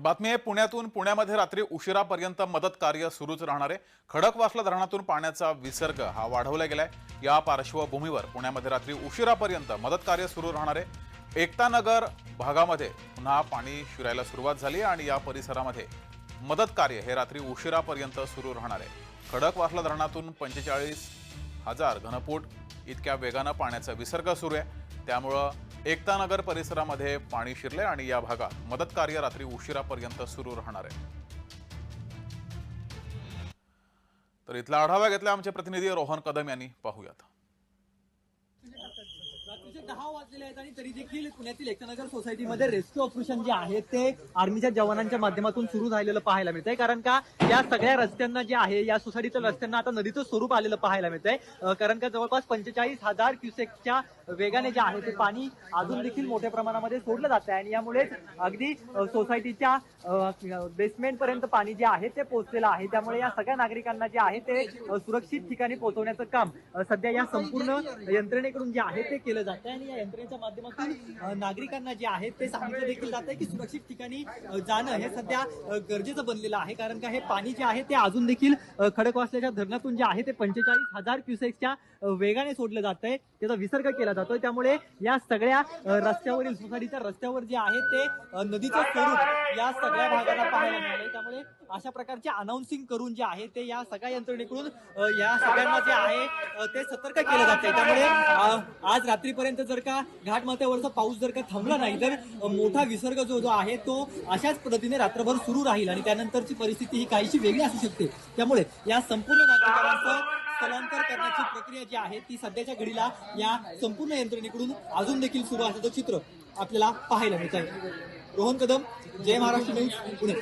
तर बातमी आहे पुण्यातून पुण्यामध्ये रात्री उशिरापर्यंत मदत कार्य सुरूच राहणार आहे. खडकवासला धरणातून पाण्याचा विसर्ग हा वाढवला गेलाय. या पार्श्वभूमीवर पुण्यामध्ये रात्री उशिरापर्यंत मदत कार्य सुरू राहणार आहे. एकतानगर भागामध्ये पुन्हा पाणी शिरायला सुरुवात झाली आणि या परिसरामध्ये मदत कार्य हे रात्री उशिरापर्यंत सुरू राहणार आहे. खडकवासला धरणातून पंचेचाळीस हजार घनफूट इतक्या वेगानं पाण्याचा विसर्ग सुरू आहे. त्यामुळं एकता नगर परिसरामध्ये पाणी शिरले आणि या भागात मदत कार्य रात्री उशिरापर्यंत सुरू राहणार आहे. तर इथला आढावा घेतला आमचे प्रतिनिधी रोहन कदम यांनी. पाहूयात. दहा वाजलेले आहेत आणि तरी देखील पुण्यातील एकनगर सोसायटीमध्ये रेस्क्यू ऑपरेशन जे आहे ते आर्मीच्या जवानांच्या माध्यमातून सुरू झालेलं पाहायला मिळतंय. कारण का या सगळ्या रस्त्यांना जे आहे या सोसायटीच्या रस्त्यांना आता नदीचं स्वरूप आलेलं पाहायला मिळतंय. कारण का जवळपास पंचेचाळीस हजार क्युसेकच्या वेगाने जे आहे ते पाणी अजून देखील मोठ्या प्रमाणामध्ये सोडलं जात आहे. आणि यामुळेच अगदी सोसायटीच्या बेसमेंट पर्यंत पाणी जे आहे ते पोहोचलेलं आहे. त्यामुळे या सगळ्या नागरिकांना जे आहे ते सुरक्षित ठिकाणी पोहोचवण्याचं काम सध्या या संपूर्ण यंत्रणेकडून जे आहे ते केलं जात आहे. आणि या यंत्रणेच्या माध्यमातून नागरिकांना जे आहे ते सांगितलं देखील जात आहे की सुरक्षित ठिकाणी जाणं हे सध्या गरजेचं बनलेलं आहे. कारण का हे पाणी जे आहे ते अजून देखील खडकवासल्याच्या धरणातून जे आहे ते पंचेचाळीस हजार क्युसेक्सच्या वेगाने सोडलं जात आहे त्याचा विसर्ग केला जातोय. त्यामुळे या सगळ्या रस्त्यावरील सोसायटीच्या रस्त्यावर जे आहे ते नदीचं स्वरूप या सगळ्या भागाला पाहायला मिळालंय. त्यामुळे अशा प्रकारचे अनाउन्सिंग करून जे आहे ते या सगळ्या यंत्रणेकडून या सगळ्यांना जे आहे ते सतर्क केलं जाते त्यामुळे आज रात्रीपर्यंत जर का घाटमाथ्यावरचा पाऊस जर का थांबला नाही तर मोठा विसर्ग जो जो आहे तो अशाच पद्धतीने रात्रभर सुरू राहील आणि त्यानंतरची परिस्थिती ही काहीशी वेगळी असू शकते. त्यामुळे या संपूर्ण नागरिकांचं स्थलांतर करण्याची प्रक्रिया जी आहे ती सध्याच्या घडीला या संपूर्ण यंत्रणेकडून अजून देखील सुरू असल्याचं चित्र आपल्याला पाहायला मिळत आहे रोहन कदम जय महाराष्ट्र न्यूज पुणे.